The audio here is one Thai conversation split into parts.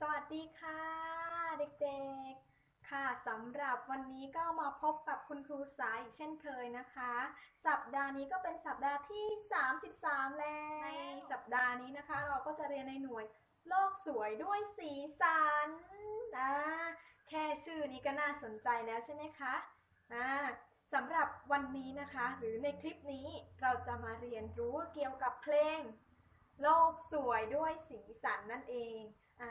สวัสดีค่ะเด็กๆ ค่ะสำหรับวันนี้ก็มาพบกับคุณครูสายอีกเช่นเคยนะคะ สัปดาห์นี้ก็เป็นสัปดาห์ที่ 33 แล้วในสัปดาห์นี้นะคะ เราก็จะเรียนในหน่วยโลกสวยด้วยสีสันนะแค่ชื่อนี้ก็น่าสนใจแล้วใช่ไหมคะอ่าสำหรับวันนี้นะคะ หรือในคลิปนี้เราจะมาเรียนรู้เกี่ยวกับเพลง โลกสวยด้วยสีสันนั่นเองอ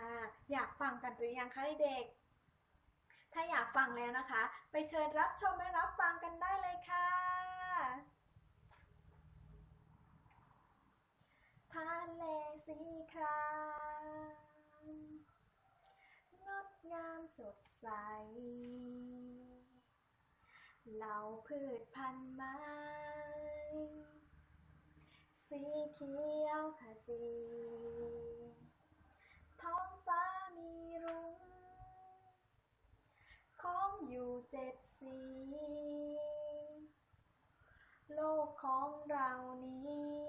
อยากฟังกันหรือยังคะเด็ก ถ้าอยากฟังแล้วนะคะ ไปเชิญรับชมและรับฟังกันได้เลยค่ะ ทะเลสีครามงดงามสดใส เหล่าพืชพันธุ์ไม้ สีเขียวขจีท้องฟ้ามีรุ้งของอยู่เจ็ดสี โลกของเรานี้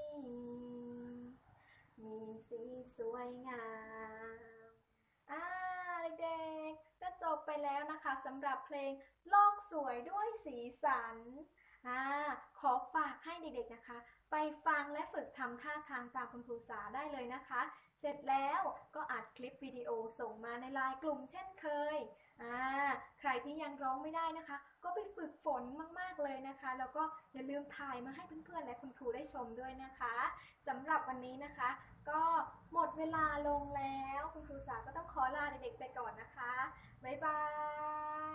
มีสีสวยงามอ่าเด็กๆก็จบไปแล้วนะคะสำหรับเพลงโลกสวยด้วยสีสัน อ่าขอฝากให้เด็กๆนะคะ ไปฟังและฝึกทำท่าทางตามคุณครูสาได้เลยนะคะ เสร็จแล้วก็อัดคลิปวิดีโอส่งมาในไลน์กลุ่มเช่นเคยอ่าใครที่ยังร้องไม่ได้นะคะ ก็ไปฝึกฝนมากๆเลยนะคะ แล้วก็อย่าลืมถ่ายมาให้เพื่อนๆ และคุณครูได้ชมด้วยนะคะสำหรับวันนี้นะคะ ก็หมดเวลาลงแล้ว คุณครูสาก็ต้องขอลาเด็กๆไปก่อนนะคะ บ๊ายบาย